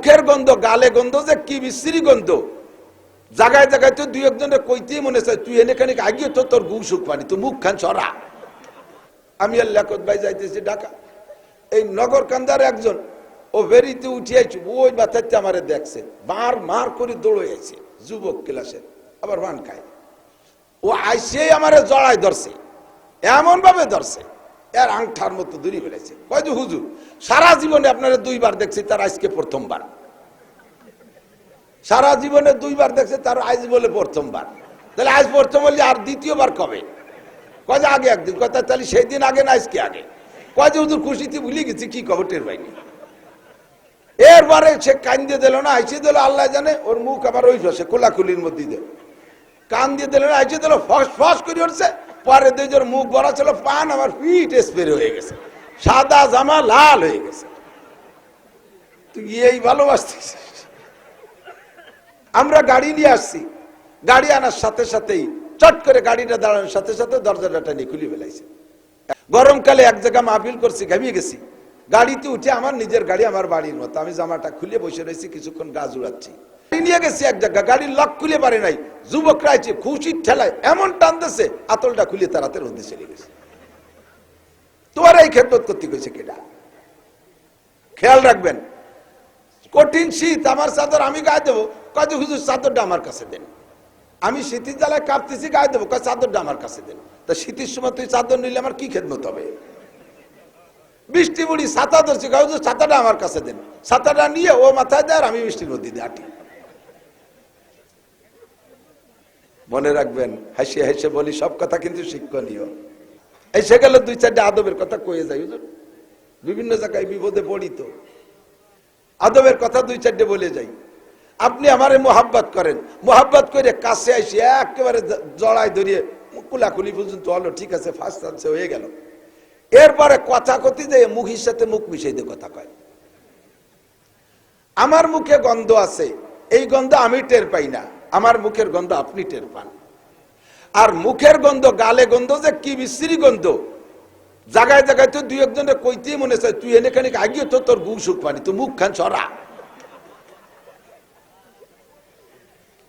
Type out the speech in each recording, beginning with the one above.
মুখের গন্ধ, গালে গন্ধ যে কি বিশ্রী গন্ধ। জায়গায় জায়গায় তো দুই একজনের কইতেই মনে চায়, তুই এনে খানিক আগিয়ে তো তোর গু সুখ পানি তো মুখ খান ছড়া। আমি লেখত ভাই যাইতেছি ঢাকা। এই নগর কান্দার একজন, ও বেরিতে উঠিয়েছে ওই মাথাতে আমারে দেখছে। মার মার করে দৌড়াইছে যুবক ক্লাসের আবার ভান খায়। ও আইসে আমারে জড়াই ধরছে এমন ভাবে ধরছে। এর আংঠার মতো দূরি ফেলেছে কয় যে, হুজুর, সারা জীবনে আপনারা দুইবার দেখছি তার আজকে প্রথমবার। সারা জীবনে দুইবার দেখছে তার আজ বলে প্রথমবার। তাহলে আজ প্রথম বললি আর দ্বিতীয়বার কবে? কয় আগে একদিন। কথা তাহলে সেই দিন আগে না আজকে আগে? কয় যে, হুজুর, খুশিতে ভুলে গেছি, কি খবর টের পাইনি? এরপরে সে কান দিয়ে দিল না আইসে দিল, আল্লাহ জানে, ওর মুখ আবার ওই পাশে, কোলাকুলির মধ্যে দিয়ে কান দিয়ে দিল না আইসে দিল, ফস ফস করে উঠছে। পরে দুইজন মুখ ভরা ছিল, পান আমার পিঠ স্প্রে হয়ে গেছে। সাদা জামা লাল হয়ে গেছে। তুই এই ভালোবাসতিস? আমরা গাড়ি নিয়ে আসছি। গাড়ি আনার সাথে সাথেই, চট করে গাড়িটা দাঁড়ানোর সাথে সাথে দরজাটা টানিয়ে খুলে ফেলাইছে। গরমকালে এক জায়গা মাহফিল করছি, ঘামিয়ে গেছি। গাড়িতে উঠে আমার নিজের গাড়ি, আমার বাড়ির মতো। আমি জামাটা খুলে বসে রয়েছি, কিছুক্ষণ গাছ উড়াচ্ছি গাড়ি নিয়ে এক জায়গা গাড়ির লক খুলে পারে নাই। যুবকরা আছে খুশির ঠেলায় এমন আতলটা খুলে চলে গেছে। তোমার এই করতে গেছে কেটা খেয়াল রাখবেন, কঠিন শীত, আমার চাদর আমি গায়ে দেবো কাজে হুজুর চাদরটা আমার কাছে দেন। আমি শীতের জ্বালায় কাঁপতেছি, গায়ে দেবো কাজ চাদরটা আমার কাছে দেন। তা শীতের সময় তুই চাদর নিলে আমার কি খেদমত হবে? বৃষ্টি মুড়ি ছাতা ধরছি হুজুর, ছাতাটা আমার কাছে দেন। ছাতাটা নিয়ে ও মাথায় দেয় আর আমি বৃষ্টির মধ্যে দিয়ে আটি মনে রাখবেন, হাসিয়ে হেসে বলি, সব কথা কিন্তু শিক্ষণীয়। এসে গেল দুই চারটে আদবের কথা কয়ে যাই হুজুর। বিভিন্ন জায়গায় বিপদে পড়ি তো। আদবের কথা দুই চারটে বলে যাই। আপনি আমারে মোহাব্বত করেন। মোহাব্বত করে কাছে আসি একেবারে জ- জড়াই ধরিয়ে কুলাকুলি পর্যন্ত, হলো, ঠিক আছে ফার্স্ট আনসে হয়ে গেল। এরপরে কথা কথি যে মুখের সাথে মুখ মিশাই দিয়ে কথা কয়। আমার মুখে গন্ধ আছে, এই গন্ধ আমি টের পাই না। আমার মুখের গন্ধ আপনি টের পান। আর মুখের গন্ধ, গালে গন্ধ যে কি বিশ্রী গন্ধ। জায়গায় জায়গায় তো দুই একজনের কইতেই মনে চায়, তুই এনে খানিক আগিয়ে তো তোর গু সুখ পানি তো মুখ খান ছড়া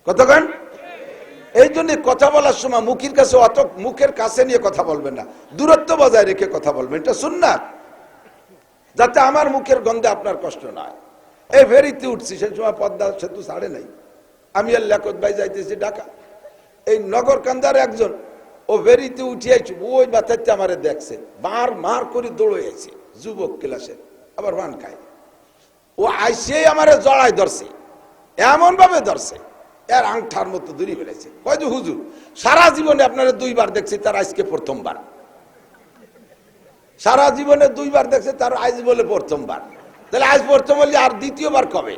কতক্ষণ এই জন্য কথা বলার সময় মুখের কাছে অত, মুখের কাছে নিয়ে কথা বলবেন না। দূরত্ব বজায় রেখে কথা বলবেন, এটা শুননা যাতে আমার মুখের গন্ধে আপনার কষ্ট নয় এই ফেরিতে উঠছি সেই সময় পদ্মা সেতু ছাড়ে নাই। আমি আর লেখত ভাই যাইতেছি ঢাকা। এই নগর কান্দার একজন, ও ফেরিতে উঠিয়েছি ওই মাথাতে আমারে দেখছে। মার মার করে দৌড়াইছে যুবক ক্লাসের, আবার ভান খায়। ও আইসে আমারে জড়াই ধরছে এমন ভাবে ধরছে, এর আংঠার মতো দূরি ফেলেছে কয় যে, হুজুর, সারা জীবনে আপনারা দুইবার দেখছি, তার আজকে প্রথমবার। সারা জীবনে দুইবার দেখছে, তার আজ বলে প্রথমবার। তাহলে আজ প্রথম বললি আর দ্বিতীয়বার কবে?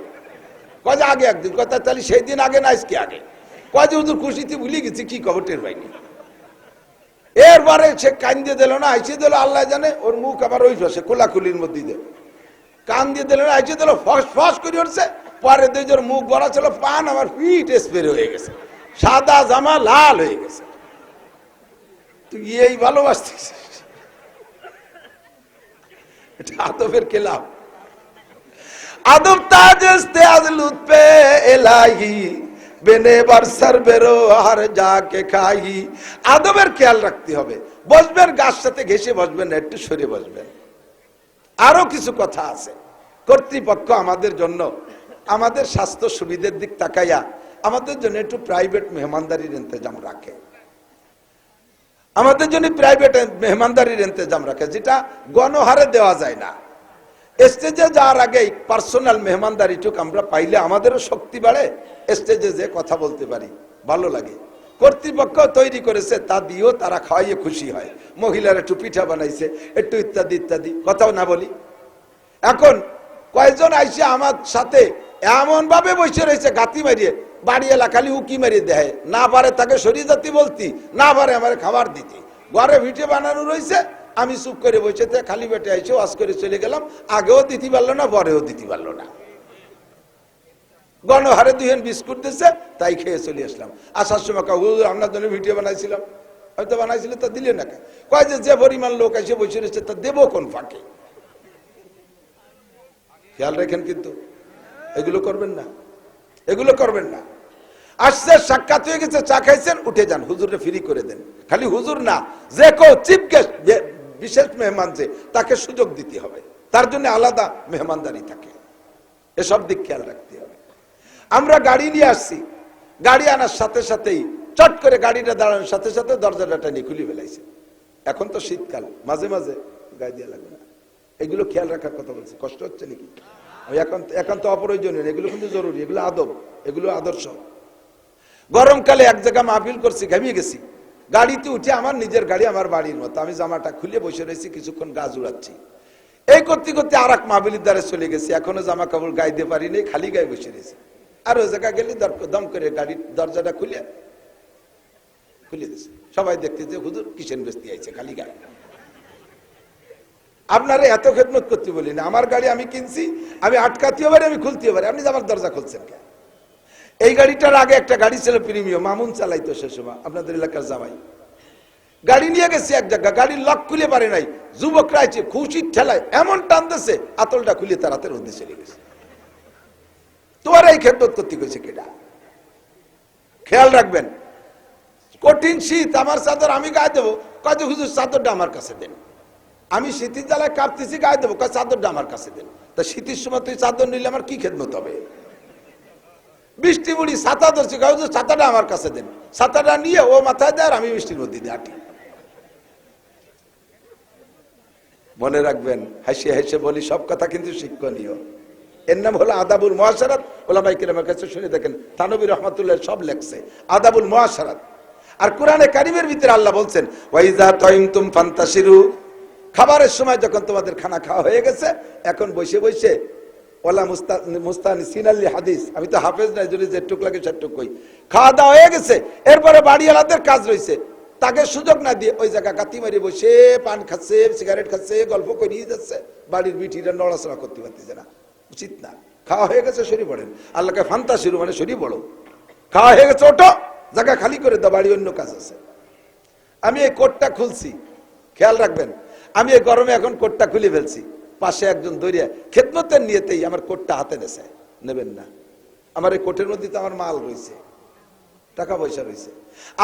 কয় আগে একদিন কথা তাহলে সেই দিন আগে না আজকে আগে? কয় যে খুশিতে ভুলে গেছি, কি খবর টের পাইনি? এরপরে সে কান দিয়ে দিল না আইসে দিল, আল্লাহ জানে, ওর মুখ আবার ওই পাশে, কোলাকুলির মধ্যে দিয়ে। কান দিয়ে দিল না আইসে দিল, ফস ফস করে উঠছে। পরে দুইজন মুখ ভরা ছিল, পান আমার পিঠ স্প্রে হয়ে গেছে। সাদা জামা লাল হয়ে গেছে। তুই এই ভালোবাসতিস? এটা আদবের কেলাম আদব তাজস্তে আজ লুৎপে এলাহি, বেনে বারসার বেরো আর যাকে খাই আদবের খেয়াল রাখতে হবে। বসবেন, গাছ সাথে ঘেসে বসবেন একটু সরে বসবেন। আরও কিছু কথা আছে। কর্তৃপক্ষ আমাদের জন্য, আমাদের স্বাস্থ্য সুবিধার দিক তাকাইয়া, আমাদের জন্য একটু প্রাইভেট মেহমানদারির ইন্তজাম রাখে। আমাদের জন্য প্রাইভেট মেহমানদারির ইন্তজাম রাখে, যেটা গণহারে দেওয়া যায় না। স্টেজে যাওয়ার আগেই পার্সোনাল মেহমানদারিটুক আমরা পাইলে আমাদেরও শক্তি বাড়ে। স্টেজে যে কথা বলতে পারি, ভালো লাগে। কর্তৃপক্ষ তৈরি করেছে, তা দিয়েও তারা খাওয়াইয়ে খুশি হয়। মহিলারা একটু পিঠা বানাইছে, একটু ইত্যাদি ইত্যাদি। কথাও না বলি। এখন কয়েকজন আইসে আমার সাথে এমন ভাবে বসে রয়েছে, গাতি মারিয়ে, বাড়ি এলা খালি উকি মারিয়ে দেয়। না পারে তাকে সরিয়ে জাতি বলতি, না পারে আমার খাবার দিতে। ঘরে ভিটে বানানো রয়েছে আমি চুপ করে বসে থেকে, খালি বেটে আইসে ওয়াজ করে চলে গেলাম। আগেও দিতে পারল না, পরেও দিতে পারল না। গণহারে দুহেন বিস্কুট দিচ্ছে তাই খেয়ে চলে আসলাম। আসার সময় কাউ আপনার জন্য ভিডিও বানাইছিলাম। হয়তো বানাইছিল, তা দিলে না? কয় যে যে পরিমাণ লোক এসে বসে রয়েছে, তা দেবো কোন ফাঁকে? খেয়াল রাখেন কিন্তু, এগুলো করবেন না। এগুলো করবেন না। আসছে, সাক্ষাৎ হয়ে গেছে, চা খাইছেন, উঠে যান হুজুরে ফ্রি করে দেন। খালি হুজুর না, যে কেউ চিফ গেস্ট বিশেষ মেহমান যে তাকে সুযোগ দিতে হবে। তার জন্য আলাদা মেহমানদারি থাকে। এসব দিক খেয়াল রাখতে হবে। আমরা গাড়ি নিয়ে আসছি। গাড়ি আনার সাথে সাথেই চট করে গাড়িটা দাঁড়ানোর সাথে সাথে দরজাটা টানি খুলে ফেলাইছে। এখন তো শীতকাল, মাঝে মাঝে গায়ে দিয়ে লাগবে না। এগুলো খেয়াল রাখার কথা বলছি। কষ্ট হচ্ছে নাকি? এখন এখন তো অপ্রয়োজনীয় এগুলো কিন্তু জরুরি। এগুলো আদব। এগুলো আদর্শ। গরমকালে এক জায়গায় মাহফিল করছি, ঘামিয়ে গেছি। গাড়িতে উঠে আমার নিজের গাড়ি আমার বাড়ির মতো। আমি জামাটা খুলে বসে রয়েছি, কিছুক্ষণ গাছ উড়াচ্ছি এই করতে করতে আর এক মাহবিলির দ্বারা চলে গেছি। এখনও জামা কাপড় গাইতে দিয়ে পারি নেই, খালি গায়ে বসে রয়েছি। আর ওই জায়গায় গেলে দম করে গাড়ির দরজাটা খুলে খুলে দিছে। সবাই দেখতে যে, হুজুর কিসেন বেস্তি আইছে, খালি গায়ে? আপনারা এত খেদমত করতে বলি না আমার গাড়ি আমি কিনছি, আমি আটকাতেও পারি, আমি খুলতেও পারি। আপনি আমার দরজা খুলছেন কেন? এই গাড়িটার আগে একটা গাড়ি ছিল প্রিমিয়াম, মামুন চালাইতো সে সময়, আপনাদের এলাকার জামাই। গাড়ি নিয়ে গেছে এক জায়গা, গাড়ির লক খুলে পারে নাই যুবকরা আছে খুশির ঠেলায়, এমন টানতেছে, আতলটা খুলে তার হাতের মধ্যে চলে গেছে। তোমার এই খেদমত করতে গেছে কেটা খেয়াল রাখবেন, কঠিন শীত, আমার চাদর আমি গায়ে দেবো কাজ হুজুর চাদরটা আমার কাছে দেন। আমি শীতের জ্বালায় কাঁপতেছি, গায়ে দেবো কাজ চাদরটা আমার কাছে দেন। তা শীতের সময় তুই চাদর নিলে আমার কি খেদমত হবে? বৃষ্টি বুড়ি ছাতা ধরছি কাউ ছাতাটা আমার কাছে দেন। ছাতাটা নিয়ে ও মাথায় দেয় আর আমি বৃষ্টির মধ্যে দিয়ে আটি মনে রাখবেন, হাসি হাসি বলি, সব কথা কিন্তু শিক্ষণীয়। এর নাম হলো আদাবুল মহাসারাত। ওলামাই কিরামের কাছে শুনে দেখেন, তানবী রহমতুল্লাহ সব লেখছে, আদাবুল মহাসারাত। আর কোরআনে কারিমের ভিতরে আল্লাহ বলছেন, ওয়াইজা তয়ুম ফান্তাসিরু খাবারের সময় যখন তোমাদের খানা খাওয়া হয়ে গেছে, এখন বসে বসে ওলা হাদিস। আমি তো হাফেজ নাই যদি যেটুক লাগে সেটুক কই। খাওয়া দাওয়া হয়ে গেছে, এরপরে বাড়িওয়ালাদের কাজ রয়েছে তাকে সুযোগ না দিয়ে ওই জায়গা কাতি মারি বসে, পান খাচ্ছে সিগারেট খাচ্ছে, গল্প যাচ্ছে। বাড়ির বিটিরা নড়াচড়া করতে পারতেছে না। উচিত না। খাওয়া হয়ে গেছে সরি পড়েন। আল্লাহকে ফান্তা শুরু মানে সরি পড়ো। খাওয়া হয়ে গেছে ওটো জায়গা খালি করে দাও, বাড়ি অন্য কাজ আছে। আমি এই কোটটা খুলছি। খেয়াল রাখবেন। আমি এই গরমে এখন কোটটা খুলে ফেলছি। পাশে একজন দৌড়িয়া খেদমতের নিয়েতেই আমার কোটটা হাতে নেছে। নেবেন না। আমার এই কোটের মধ্যে তো আমার মাল রয়েছে, টাকা পয়সা রয়েছে।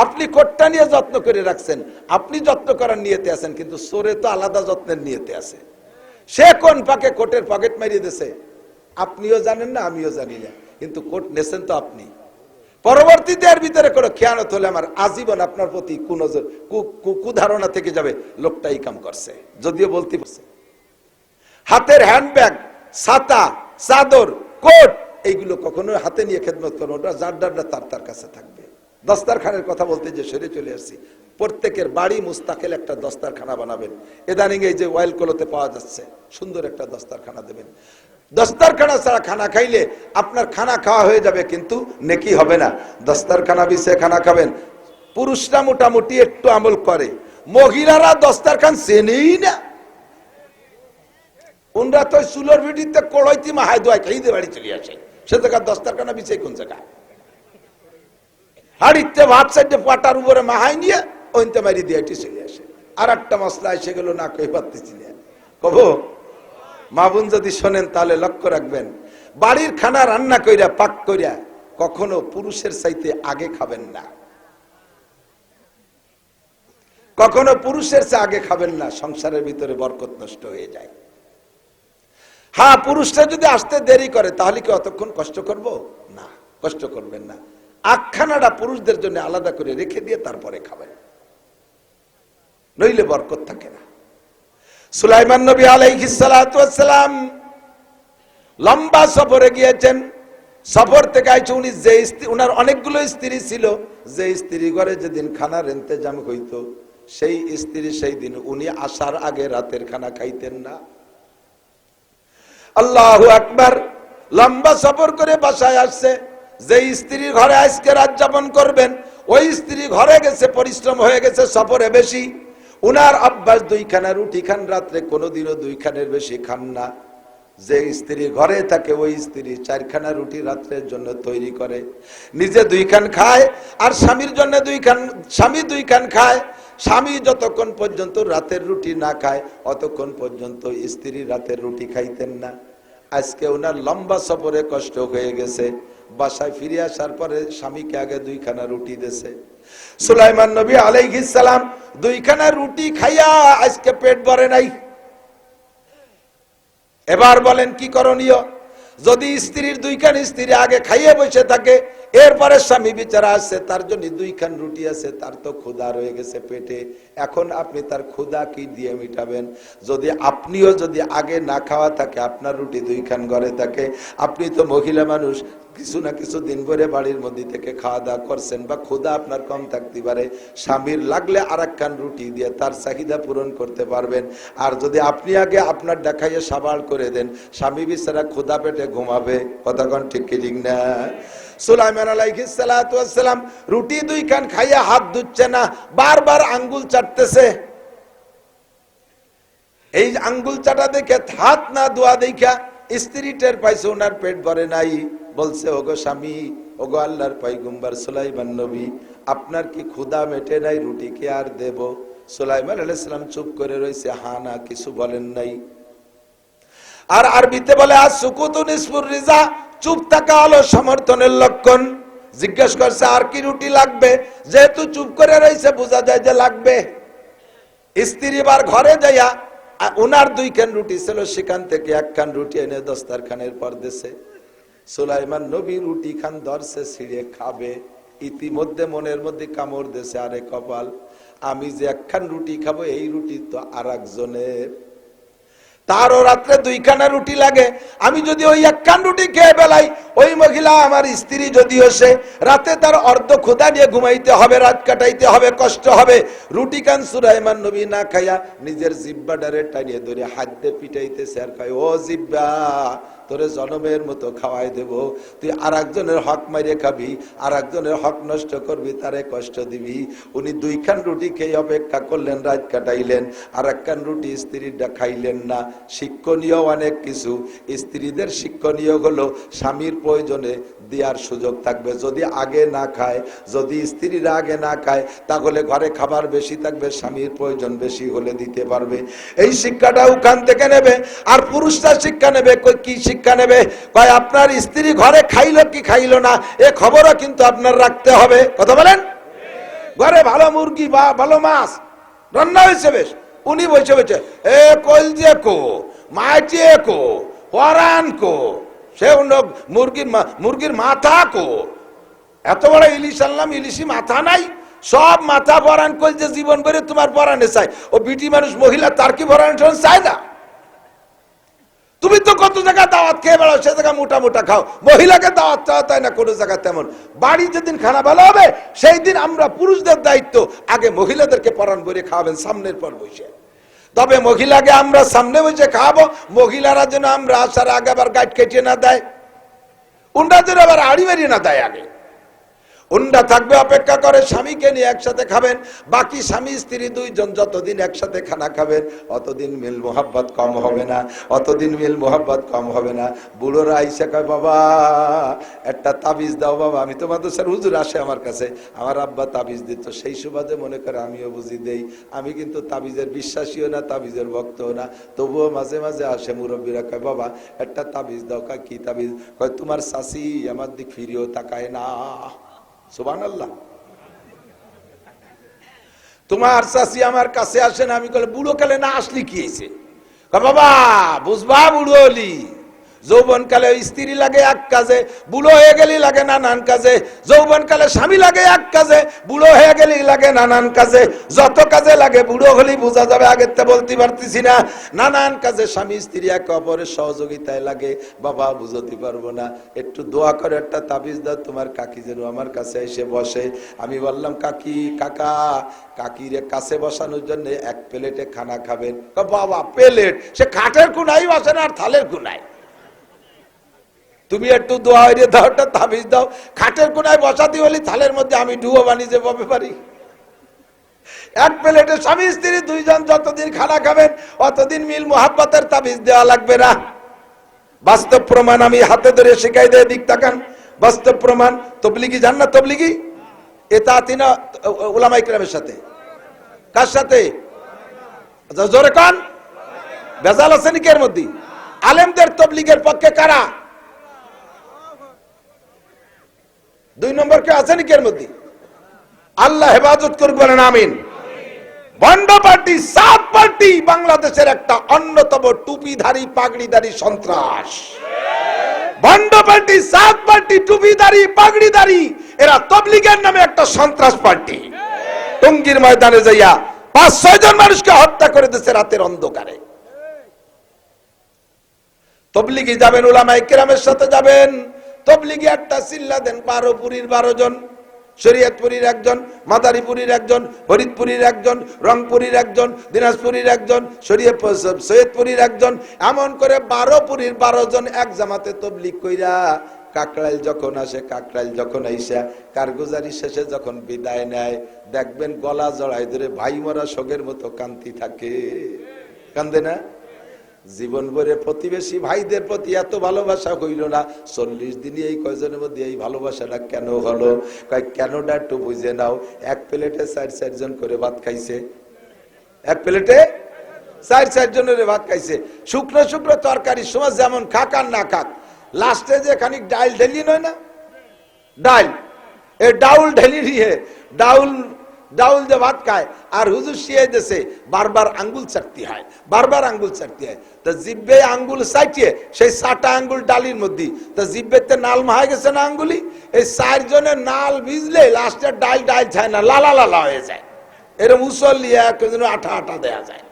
আপনি কোটটা নিয়ে যত্ন করে রাখছেন, আপনি যত্ন করার নিয়েতে আছেন, কিন্তু সোরে তো আলাদা যত্নের নিয়েতে আছে। সে কোন পাকে কোটের পকেট মারিয়ে দিছে আপনিও জানেন না, আমিও জানি না, কিন্তু কোট নেছেন তো আপনি। পরবর্তীতে এর ভিতরে কোনো খেয়ানত হলে আমার আজীবন আপনার প্রতি কু- কুধারণা থেকে যাবে লোকটা এই কাম করছে, যদিও বলতে পারছে। হাতের হ্যান্ডব্যাগ, ছাতা, চাদর, কোট, এইগুলো কখনো হাতে নিয়ে খেদমত করব ওটা যার ডারটা তার তার কাছে থাকবে। দস্তারখানের কথা বলতে যে সেরে চলে আসছি। প্রত্যেকের বাড়ি মুস্তাকেল একটা দস্তারখানা বানাবেন। এদানিং এই যে ওয়েল কলোতে পাওয়া যাচ্ছে, সুন্দর একটা দস্তারখানা দেবেন। দস্তারখানা ছাড়া খানা খাইলে আপনার খানা খাওয়া হয়ে যাবে, কিন্তু নেকি হবে না। দস্তারখানা বিষয়ে খানা খাবেন। পুরুষরা মোটামুটি একটু আমল করে। মহিলারা দস্তারখান চেনেই না। তো চুলোর ভিডিতে কড়াইতি বাড়ি চলে আসে সে জায়গা কোন জায়গা হাড়িতে ভাত সাইডে পাটার উপরে মাহাই নিয়ে ওইতে মারি দিয়ে চলে আসে আর একটা মশলা এসে গেল না কই পারতেছি না কব মা বোন যদি শোনেন তাহলে লক্ষ্য রাখবেন বাড়ির খানা রান্না কইরা পাক কইরা কখনো পুরুষের চাইতে আগে খাবেন না কখনো পুরুষের চেয়ে আগে খাবেন না সংসারের ভিতরে বরকত নষ্ট হয়ে যায় হ্যাঁ পুরুষরা যদি আসতে দেরি করে, তাহলে কি অতক্ষণ কষ্ট করব? না, কষ্ট করবেন না। আখানাটা পুরুষদের জন্য আলাদা করে রেখে দিয়ে তারপরে খাবেন। নইলে বরকত থাকে না। সুলাইমান নবী আলাইহিসালাম লম্বা সফরে গিয়েছেন। সফর থেকে আইছে, উনি যে স্ত্রী, উনার অনেকগুলো স্ত্রী ছিল। যে স্ত্রী ঘরে যেদিন খানার ইন্তেজাম হইতো, সেই স্ত্রী সেই দিন উনি আসার আগে রাতের খানা খাইতেন না। আল্লাহ আকবার, লম্বা সফর করে বাসায় আসছে। যে স্ত্রীর ঘরে আজকে রাত যাপন করবেন, ওই স্ত্রী ঘরে গেছে, পরিশ্রম হয়ে গেছে, সফরে বেশি। উনার অভ্যাস দুইখানা রুটি খান, রাত্রে কোনোদিনও দুইখানের বেশি খান না। যে স্ত্রী ঘরে থাকে, ওই স্ত্রী চারখানা রুটি রাত্রের জন্য তৈরি করে। নিজে দুই খান খায়, আর স্বামীর জন্য দুই খান স্বামী দুই খান খায়। স্বামী যতক্ষণ পর্যন্ত রাতের রুটি না খায়, অতক্ষণ পর্যন্ত স্ত্রী রাতের রুটি খাইতেন না। আজকে ওনার লম্বা সফরে কষ্ট হয়ে গেছে। বাসায় ফিরে আসার পরে স্বামীকে আগে দুইখানা রুটি দিয়েছে সুলাইমান নবী সালাম দুইখানা রুটি খাইয়া আজকে পেট ভরে নাই। এবার বলেন কি করণীয়? যদি স্ত্রীর দুইখান স্ত্রী আগে খাইয়ে বসে থাকে এরপরে স্বামী বিচারা আসছে, তার জন্য দুইখান রুটি আছে, তার তো ক্ষুধা রয়ে গেছে পেটে। এখন আপনি তার ক্ষুধা কি দিয়ে মিটাবেন? যদি আপনিও যদি আগে না খাওয়া থাকে, আপনার রুটি দুইখান ঘরে থাকে, আপনি তো মহিলা মানুষ, কিছু না কিছু দিন ভরে বাড়ির মধ্যে থেকে খাওয়া দাওয়া করছেন বা ক্ষুধা আপনার কম থাকতে পারে। স্বামীর লাগলে আর একখান রুটি দিয়ে তার চাহিদা পূরণ করতে পারবেন। আর যদি আপনি আগে আপনার দেখাইয়ে সাবাল করে দেন, স্বামী বিচারা ক্ষুধা পেটে ঘুমাবে। কতক্ষণ ঠিক কি, ঠিক না? সালাতু ওয়াসসালাম রুটি দুই খান খাইয়া হাত ধুচ্ছে না, বারবার আঙ্গুল চাটতেছে। এই আঙ্গুল চাটা দেখে হাত না দোয়া দেখা স্ত্রী টের পাইছে, ওনার পেট ভরে নাই। বলছে, ওগো স্বামী, ওগো আল্লাহর পাইগুম্বার সুলাইমান নবী, আপনার কি ক্ষুধা মেটে নাই? রুটি কি আর দেব? সুলাইমান আলাইসালাম চুপ করে রয়েছে হা না, কিছু বলেন নাই। আর আরবিতে বলে, আজ সুকুতুন ইসফুর রিজা চুপ থাকা হলো সমর্থনের লক্ষণ। জিজ্ঞেস করছে, আর কি রুটি লাগবে? যেহেতু চুপ করে রয়েছে, বোঝা যায় যে লাগবে। স্ত্রী বার ঘরে যাইয়া ওনার দুই খান রুটি ছিল, সেখান থেকে এক খান রুটি এনে দস্তার খানের পর দেশে সুলাইমান নবী রুটি খান ধরছে, ছিঁড়ে খাবে। ইতিমধ্যে মনের মধ্যে কামড় দেশে আরে কপাল, আমি যে একখান রুটি খাব, এই রুটি তো আর একজনের তারও রাত্রে দুইখানা রুটি লাগে। আমি যদি ওই একখান রুটি খেয়ে বেলাই, ওই মহিলা আমার স্ত্রী যদি সে, রাতে তার অর্ধ ক্ষুধা নিয়ে ঘুমাইতে হবে, রাত কাটাইতে হবে, কষ্ট হবে। রুটি কান সুরাইমান নবী না খাইয়া নিজের জিব্বা ডারে টানিয়ে ধরে হাত দিয়ে পিটাইতেছে আর খাই ও জিব্বা তোরে জনমের মতো খাওয়াই দেব। তুই আর একজনের হক মারিয়ে খাবি আর একজনের হক নষ্ট করবি, তারে কষ্ট দিবি। উনি দুইখান রুটি খেয়ে অপেক্ষা করলেন, রাত কাটাইলেন। আর একখান রুটি স্ত্রীটা খাইলেন না। শিক্ষণীয় অনেক কিছু। স্ত্রীদের শিক্ষণীয় হলো স্বামীর প্রয়োজনে দেওয়ার সুযোগ থাকবে। যদি আগে না খায়, যদি স্ত্রীরা আগে না খায়, তাহলে ঘরে খাবার বেশি থাকবে, স্বামীর প্রয়োজন বেশি হলে দিতে পারবে। এই শিক্ষাটা ওখান থেকে নেবে। আর পুরুষরা শিক্ষা নেবে কি শিক্ষা? নেবে। কয়, আপনার স্ত্রী ঘরে খাইলো কি খাইলো না? এ খবরও কিন্তু আপনার রাখতে হবে। কথা বলেন? ঘরে ভালো মুরগি বা ভালো মাছ, রান্না হয়েছে বেশ। উনি বলছে বলছে, এ কল যে কো? মাটিয়ে কো? পরান কো? সে অন্য মুরগির মুরগির মাথা কো? এত বড় ইলিশ আনলাম ইলিশি মাথা নাই। সব মাথা পরান কল যে জীবন বেড়ে তোমার পরানে চাই। ও বিটি মানুষ, মহিলা, তার কি পরান চায় না? তুমি তো কত জায়গায় দাওয়াত খেয়ে বেড়াও, সে জায়গায় মোটা মোটা খাও। মহিলাকে দাওয়াত চাওয়া তাই না, কোনো জায়গায় তেমন। বাড়ি যেদিন খানা ভালো হবে, সেই দিন আমরা পুরুষদের দায়িত্ব, আগে মহিলাদেরকে পরাণ করে খাওয়াবেন সামনের পর বসে। তবে মহিলাকে আমরা সামনে বসে খাওয়াবো, মহিলারা যেন আমরা আসার আগে আবার গাইড কেটে না দেয়। উন্ডা যেন আবার আড়ি বেরিয়ে না দেয় আগে। উন্ডা থাকবে, অপেক্ষা করে স্বামীকে নিয়ে একসাথে খাবেন। বাকি স্বামী, স্ত্রী দুইজন যতদিন একসাথে খানা খাবেন, অতদিন মিল মোহাব্বত কম হবে না, অতদিন মিল মোহাব্বত কম হবে না। বুড়োরা আইসা কয়, বাবা, একটা তাবিজ দাও বাবা, আমি তো মাদ্রাসার হুজুর আসে আমার কাছে। আমার আব্বা তাবিজ দিত, সেই সুবাদে মনে করে আমিও বুঝি দেই। আমি কিন্তু তাবিজের বিশ্বাসীও না, তাবিজের ভক্তও না। তবুও মাঝে মাঝে আসে মুরব্বীরা কয়, বাবা, একটা তাবিজ দাও। কয়, কি তাবিজ? কয়, তোমার শাসি আমার দিক ফিরিয়েও তাকায় না। সুবান আল্লাহ তোমার চাষি আমার কাছে আসেন আমি বলে বুড়ো কালে না আসলি কি বাবা, বুঝবা বুড়ো যৌবন কালে স্ত্রী লাগে এক কাজে, বুড়ো হয়ে গেলি লাগে নানান কাজে। যৌবন কালে স্বামী লাগে এক কাজে, বুড়ো হয়ে গেলি লাগে নানান কাজে। যত কাজে লাগে বুড়ো হলি বোঝা যাবে, আগের তে বলতে পারতেছি না। নানান কাজে স্বামী, স্ত্রী একে অপরের সহযোগিতায় লাগে। বাবা, বুঝতে পারব না। একটু দোয়া করে একটা তাবিজ দাও, তোমার কাকি যেন আমার কাছে এসে বসে। আমি বললাম, কাকি, কাকা, কাকিরে কাছে বসানোর জন্য এক প্লেটে খানা খাবেন। বাবা, প্লেট? সে খাটের কুনাই বসে না, আর থালের কুনাই তুমি একটু দোয়া হইরে দাও একটা তাবিজ দাও। খাটের কোনায় বসাতে হলে থালের মধ্যে আমি ডুয়ো বানিয়ে যে পাবে পারি এক প্লেটে স্বামী স্ত্রী দুইজন যতদিন খানা খাবেন অতদিন মিল মোহাব্বতের তাবিজ দেওয়া লাগবে না। বাস্তব প্রমাণ আমি হাতে ধরে শিখাই দেয় দিক তাকান। বাস্তব প্রমাণ তবলিগি জান না তবলিগি? এটা তিনা ওলামাই ক্রামের সাথে। কার সাথে? আচ্ছা, জোরে কান। বেজাল আছে নাকি এর মধ্যে? আলেমদের তবলিগের পক্ষে কারা? দুই নম্বর কে আছে নাকি এর মধ্যে? আল্লাহ হেফাজত করবে বলেন, আমিন। বন্ড পার্টি, সাত পার্টি বাংলাদেশের একটা অন্যতম টুপিধারী, পাগড়িধারী সন্ত্রাস। বন্ড পার্টি, সাত পার্টি টুপিধারী, পাগড়িধারী, এরা তবলিগের নামে একটা সন্ত্রাস পার্টি। টঙ্গির ময়দানে যাইয়া পাঁচ, ছয় জন মানুষকে হত্যা করে দিয়েছে রাতের অন্ধকারে। তবলিগি যাবেন ওলামাই কেরামের সাথে যাবেন। তবলিগি একটা চিল্লা দেন বারো পুরীর বারো জন, শরীয়তপুরীর একজন, মাদারীপুরীর একজন, ফরিদপুরীর একজন, রংপুরীর একজন, দিনাজপুরীর একজন সৈয়দপুরীর একজন, এমন করে বারো পুরীর বারো জন এক জামাতে তবলিগ কইরা কাকরাইল যখন আসে কাকরাইল যখন আইসা, কারগুজারি শেষে যখন বিদায় নেয়, দেখবেন গলা জড়াই ধরে ভাই মরা শোকের মতো কান্তি থাকে। কান্দে না? জীবন ভরে প্রতিবেশী ভাইদের প্রতি এত ভালোবাসা হইল না। চল্লিশ দিনই এই কয়জনের মধ্যে এই ভালোবাসাটা কেন হলো? কয় কেনটা একটু বুঝে নাও। এক প্লেটে চার চারজন করে ভাত খাইছে। এক প্লেটে চার চারজনের ভাত খাইছে। শুকনো শুকনো তরকারি সময় যেমন খাক আর না খাক, লাস্টে যে খানিক ডাইল ঢেলি নয় না? ডাইল। এ ডাউল ঢেলি নিয়ে, ডাউল ডাউল দিয়ে ভাত খায়। আর হুজুর শিয়ে দেশে বারবার আঙ্গুল চাটতে হয়, বারবার আঙ্গুল চাটতে হয়। তা জিব্বে আঙ্গুল চাইটিয়ে সেই সাটা আঙ্গুল ডালির মধ্যে, তা জিব্বেতে নাল মাহাই গেছে না আঙ্গুলি? এই চারজনের নাল ভিজলে লাস্টে ডাল ডাল ছায় না লালা লালা হয়ে যায়। এরকম উসল নিয়ে আঠা আঠা দেয়া যায়।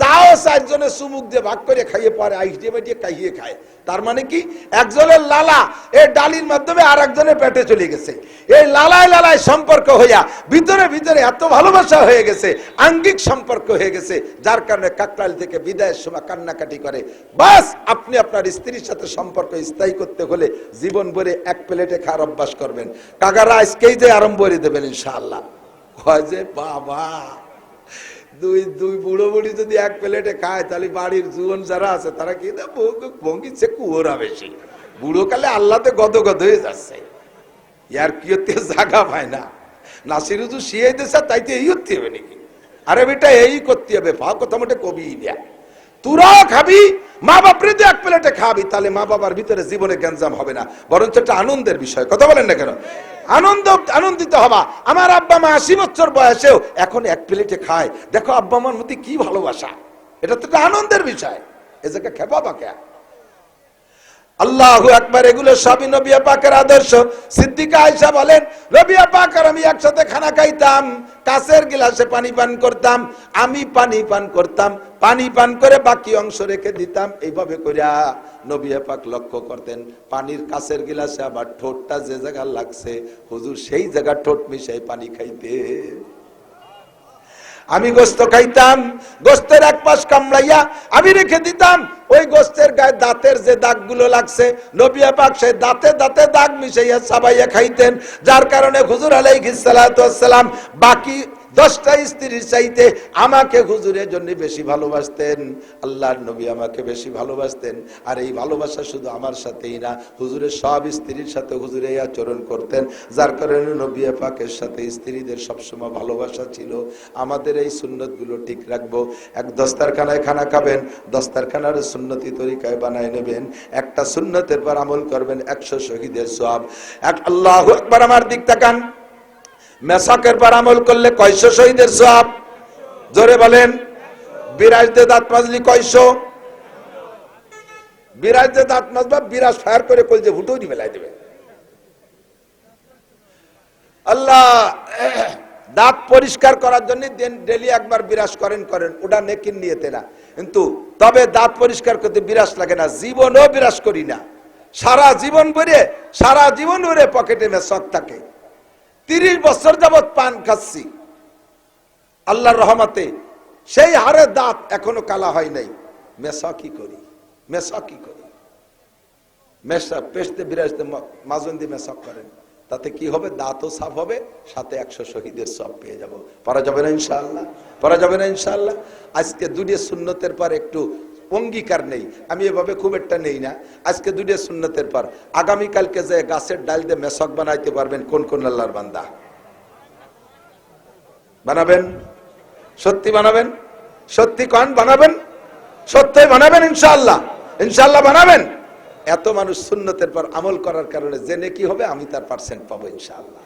তাও চারজনের সুমুখ দিয়ে ভাগ করে খাইয়ে পরে আইসিয়ে মেটিয়ে খাইয়ে খায়। তার মানে কি? একজনের লালা এই ডালির মাধ্যমে আর একজনের পেটে চলে গেছে। এই লালায় লালায় সম্পর্ক হইয়া ভিতরে ভিতরে এত ভালোবাসা হয়ে গেছে, আঙ্গিক সম্পর্ক হয়ে গেছে, যার কারণে কাকরাইল থেকে বিদায়ের সময় কান্নাকাটি করে। বাস, আপনি আপনার স্ত্রীর সাথে সম্পর্ক স্থায়ী করতে হলে জীবন ভরে এক প্লেটে খাওয়ার অভ্যাস করবেন। কাকারা আজকেই যে আরম্ভ করে দেবেন ইনশাআল্লাহ। হয় যে বাবা। দুই দুই বুড়ো বুড়ি যদি এক প্লেটে খায়, তাহলে বাড়ির জুয়ন যারা আছে, তারা কি ভঙ্গিচ্ছে কুয়োরা বেশি বুড়ো কালে আল্লাহতে গদ গদ হয়ে যাচ্ছে। ইয়ার কি হতে জাগা পায় না। নাসির শিয়ে দিয়েছে তাইতে এই হতে হবে নাকি? আরে বেটা, এই করতে হবে ফা কথা মোটে কবি দেয়া তোরাও খাবি, মা বাপরে দু এক প্লেটে খাবি, তাহলে মা বাবার ভিতরে জীবনে গ্যাঞ্জাম হবে না। বরঞ্চ একটা আনন্দের বিষয়। কথা বলেন না কেন? আনন্দ, আনন্দিত হবা। আমার আব্বা মা আশি বছর বয়সেও এখন এক প্লেটে খায়। দেখো আব্বা মার মধ্যে কি ভালোবাসা। এটা তো একটা আনন্দের বিষয়। এ জায়গায় খেপাবা বাকে। আল্লাহু আকবার, এগুলো সবই নবিয়া পাকের আদর্শ। সিদ্দিকা আয়সা বলেন রবিয়া পাক আর আমি একসাথে খানা খাইতাম, কাছের গিলাসে পানি পান করতাম, আমি পানি পান করতাম, পানি পান করে বাকি অংশ রেখে দিতাম। এইভাবে করিয়া নবিয়া পাক লক্ষ্য করতেন, পানির কাছের গিলাসে আবার ঠোঁটটা যে জায়গা লাগছে, হুজুর সেই জায়গা ঠোঁট মিশাই পানি খাইতে আমি গোস্ত খাইতাম, গোস্তের এক পাশ কামড়াইয়া আমি রেখে দিতাম। ওই গোস্তের গায়ে দাঁতের যে দাগগুলো লাগছে নবিয়া পাক সে দাঁতে দাঁতে দাগ মিশাইয়া সাবাইয়া খাইতেন। যার কারণে হুজুর আলাইহিস সালাম বাকি দশটা স্ত্রীর চাইতে আমাকে হুজুরের জন্য বেশি ভালোবাসতেন। আল্লাহর নবী আমাকে বেশি ভালোবাসতেন। আর এই ভালোবাসা শুধু আমার সাথেই না, হুজুরের সব স্ত্রীর সাথে হুজুরে আচরণ করতেন। যার কারণে নবী পাকের সাথে স্ত্রীদের সবসময় ভালোবাসা ছিল। আমাদের এই সুন্নতগুলো ঠিক রাখব। এক দস্তারখানায় খানা খাবেন, দস্তারখানার সুন্নতি তরিকায় বানায় নেবেন। একটা সুন্নতের পর আমল করবেন একশো শহীদের সব এক আল্লাহ একবার আমার দিক তাকান। মেসাকের পর আমল করলে কয়শো শহীদের সব জোরে বলেন। বিরাজতে দাঁত মাজলি কয়শো? বিরাজতে দাঁত মাজবা, বিরাজ ফায়ার করে কলজে ভুটুরি মেলাই দেবে আল্লাহ, দাঁত পরিষ্কার করার জন্য ডেলি একবার বিরাজ করেন করেন। ওটা নেকিন নিয়েতে না। কিন্তু তবে দাঁত পরিষ্কার করতে বিরাজ লাগে না। জীবনও বিরাজ করি না। সারা জীবন ভরে, সারা জীবন ভরে পকেটে মেসক থাকে। তিরিশ বছর যাবৎ পান খাচ্ছি। আল্লাহর রহমাতে সেই হারে দাঁত এখনও কালা হয় নাই। মেসা কি করি? মেসা কি করি? মেসা পেস্তে বিরাজতে মাজন্দি মেসক করেন। তাতে কি হবে? দাঁতও সাফ হবে। সাথে একশো শহীদের সব পেয়ে যাব। পারা যাবে না ইনশাআল্লাহ। পারা যাবে না ইনশাআল্লাহ। আজকে দুটিয়ে সুন্নতের পর একটু অঙ্গীকার নেই। আমি এভাবে খুব একটা নেই না। আজকে দুটিয়ে সুন্নতের পর। আগামীকালকে যে গাছের ডাল দিয়ে মেসক বানাইতে পারবেন, কোন কোন আল্লাহর বান্দা? বানাবেন? সত্যি বানাবেন? সত্যি কন বানাবেন? সত্যি বানাবেন ইনশাআল্লাহ। ইনশাল্লাহ বানাবেন? এত মানুষ সুন্নতের পর আমল করার কারণে জেনে কি হবে, আমি তার পার্সেন্ট পাবো ইনশাআল্লাহ।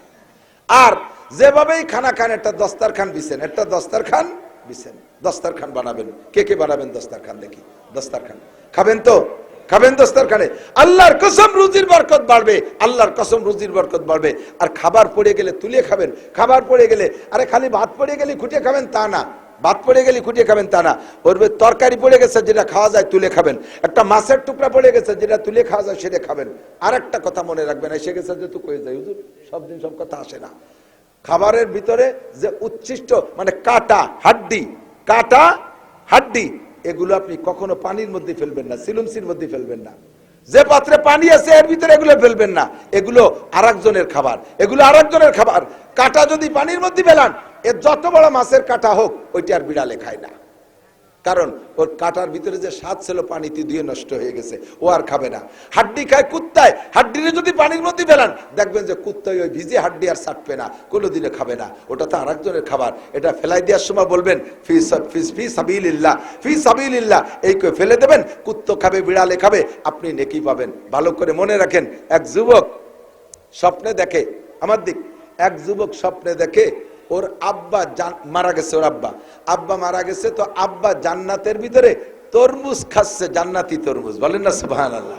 আর যেভাবেই খানা খান, একটা দস্তার খান বিছেন, একটা দস্তার খান বিছেন। দস্তারখান বানাবেন। কে কে বানাবেন দস্তারখান দেখি। দস্তারখান। খাবেন তো? খাবেন দস্তারখানে? আল্লাহর কসম রুজির বরকত বাড়বে। আল্লাহর কসম রুজির বরকত বাড়বে। আর খাবার পড়ে গেলে তুলে খাবেন। খাবার পড়ে গেলে, আরে খালি ভাত পড়ে গেলে খুঁটে খাবেন তা না। ভাত পড়ে গেলে খুঁটিয়ে খাবেন তা না। ওর তরকারি পড়ে গেছে যেটা খাওয়া যায় তুলে খাবেন। একটা মাছের টুকরা পড়ে গেছে যেটা তুলে খাওয়া যায় সেটা খাবেন। আর একটা কথা মনে রাখবেন, এসে গেছে যে তো কয়ে যায়। সব দিন সব কথা আসে না। খাবারের ভিতরে যে উচ্ছিষ্ট মানে কাটা, হাড্ডি কাটা, হাড্ডি, এগুলো আপনি কখনো পানির মধ্যে ফেলবেন না, সিলুমসির মধ্যে ফেলবেন না। যে পাত্রে পানি আছে, এর ভিতরে এগুলো ফেলবেন না। এগুলো আর একজনের খাবার, এগুলো আরেকজনের খাবার। কাটা যদি পানির মধ্যে ফেলান এর যত বড় মাছের কাটা হোক, ওইটা আর বিড়ালে খায় না। কারণ ওর কাটার ভিতরে যে স্বাদ ছিল পানিতে দিয়ে নষ্ট হয়ে গেছে, ও আর খাবে না। হাড্ডি খায় কুত্তায়, হাড্ডিরে যদি পানির মধ্যে ফেলান, দেখবেন যে কুত্তায় ওই ভিজে হাড্ডি আর চাটবে না কোনোদিনে খাবে না। ওটা তো আরেকজনের খাবার। এটা ফেলাই দেওয়ার সময় বলবেন, ফি সাব- ফি- সাবিলিল্লাহ এই করে ফেলে দেবেন, কুত্তো খাবে, বিড়ালে খাবে, আপনি নেকি পাবেন। ভালো করে মনে রাখেন, এক যুবক স্বপ্নে দেখে, আমার দিক, এক যুবক স্বপ্নে দেখে ওর আব্বা মারা গেছে ওর আব্বা। আব্বা মারা গেছে তো আব্বা জান্নাতের ভিতরে তরমুজ খাচ্ছে, জান্নাতি তরমুজ। বলেন না আল্লাহ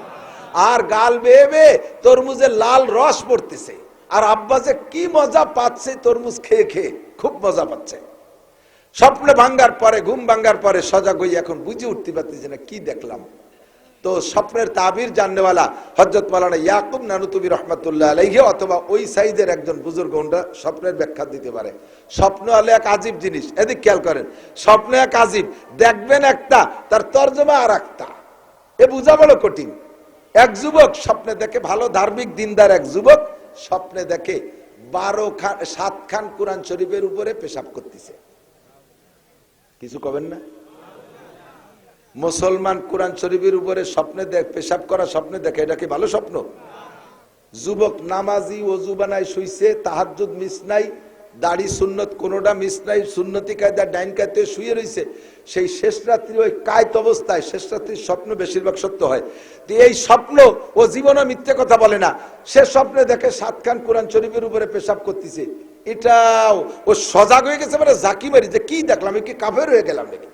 আর গাল বেয়ে বেয়ে তরমুজের লাল রস পড়তেছে। আর আব্বা যে কি মজা পাচ্ছে তরমুজ খেয়ে খেয়ে, খুব মজা পাচ্ছে। স্বপ্নে ভাঙ্গার পরে, ঘুম ভাঙ্গার পরে সজাগ হয়ে এখন বুঝে উঠতে পারতেছে না, কি দেখলাম? তো স্বপ্নের তাবির জাননেওয়ালা হজরত মালানা ইয়াকুব নানুতুবি রহমতুল্লাহ আলাইহি অথবা ওই সাইজের একজন বুজুর্গ ওনরা স্বপ্নের ব্যাখ্যা দিতে পারে। স্বপ্ন হলে এক আজীব জিনিস। এদিক খেয়াল করেন, স্বপ্ন এক আজীব। দেখবেন একটা, তার তর্জমা আর একটা। এ বুঝা বড় কঠিন। এক যুবক স্বপ্নে দেখে, ভালো ধার্মিক দিনদার এক যুবক স্বপ্নে দেখে বারো খান, সাত খান কোরআন শরীফের উপরে পেশাব করতেছে। কিছু কবেন না? মুসলমান কোরআন শরীফের উপরে স্বপ্নে দেখ, পেশাব করা স্বপ্নে দেখে, এটা কি ভালো স্বপ্ন? যুবক নামাজি অজু বানায় শুইছে, তাহাজ্জুদ মিস নাই, দাড়ি সুন্নত কোনোটা মিস নাই, সুন্নতি কায়দা ডাইন কায়তে শুয়ে রইছে। সেই শেষ রাত্রি ওই কায়ত অবস্থায়, শেষ রাত্রির স্বপ্ন বেশিরভাগ সত্য হয়। তো এই স্বপ্ন ও জীবনে মিথ্যে কথা বলে না। সে স্বপ্নে দেখে সাতখান কোরআন শরীফের উপরে পেশাব করতেছে। এটাও ও সজাগ হয়ে গেছে মানে জাকি মারি যে কি দেখলাম কি কাফের হয়ে গেলাম নাকি?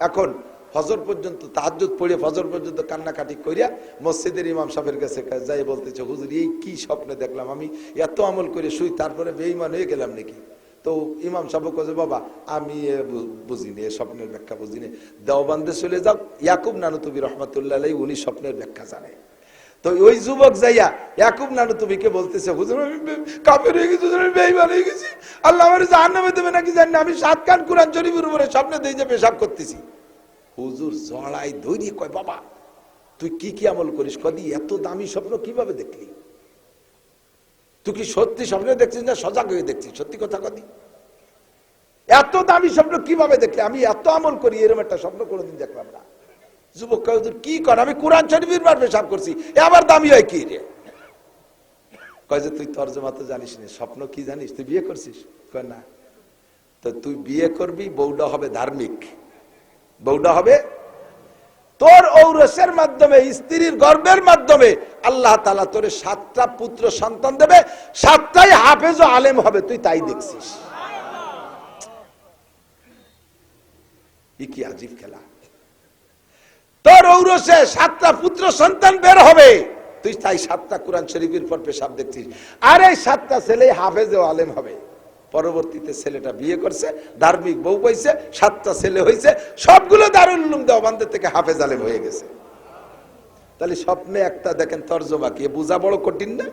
এখন ফজর পর্যন্ত তাহাজ্জুদ পড়ে ফজর পর্যন্ত কান্নাকাটি করিয়া মসজিদের ইমাম সাহেবের কাছে যাই বলতেছে, হুজুর, এই কি স্বপ্নে দেখলাম? আমি এত আমল করে শুই, তারপরে বেঈমান হয়ে গেলাম নাকি? তো ইমাম সাহেব কাছে বাবা, আমি বুঝিনি, এ স্বপ্নের ব্যাখ্যা বুঝিনি। দেওবান্দে চলে যাও। ইয়াকুব নানুতুবি রহমতুল্লাহ উনি স্বপ্নের ব্যাখ্যা জানে। তো ওই যুবক যাইয়া ইয়াকুব নানুতুবিকে বলতেছে, হুজুর, আমি কাফের হয়ে গেছি আমি বেঈমান হয়ে গেছি। আল্লাহ আমার জাহান্নামে দেবে নাকি জানি আমি সাত কান কোরআন শরীফের উপরে স্বপ্নে দিয়ে যে পেশাব করতেছি। হুজুর জড়াই ধৈর্য কয়, বাবা, তুই কি কি আমল করিস? কদি, এত দামি স্বপ্ন কীভাবে দেখলি? তুই কি সত্যি স্বপ্ন দেখছিস না সজাগ হয়ে দেখছিস? সত্যি কথা কদি। এত দামি স্বপ্ন কীভাবে দেখলি? আমি এত আমল করি এরকম একটা স্বপ্ন কোনোদিন দেখলাম না। যুবক হুজুর, কি কর? আমি কোরআন শরীফের বার পেশাব করছি। আবার দামি হয় কি রে? কয় যে, তুই তর্জমা তো জানিস না, স্বপ্ন কি জানিস? তুই বিয়ে করছিস? কয়, না। তো তুই বিয়ে করবি, বউটা হবে ধার্মিক। বউটা হবে? তোর ঔরসের মাধ্যমে, স্ত্রীর গর্বের মাধ্যমে আল্লাহ তালা তোরে সাতটা পুত্র সন্তান দেবে। সাতটাই হাফেজ ও আলেম হবে, তুই তাই দেখছিস। কি আজীব খেলা। তোর ঔরসে সাতটা পুত্র সন্তান বের হবে। তুই তাই সাতটা কোরআন শরীফের পর পেশাব দেখছিস। আর এই সাতটা ছেলে হাফেজ ও আলেম হবে। পরবর্তীতে ছেলেটা বিয়ে করছে, ধার্মিক বউ পাইছে সাতটা ছেলে হয়েছে সবগুলো দারুল দেওয়ান্দের থেকে হাফেজ আলেম হয়ে গেছে। তাহলে স্বপ্নে একটা দেখেন তর্জমা কি? বোঝা বড় কঠিন না?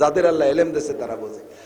যাদের আল্লাহ এলেম দেশে তারা বোঝে।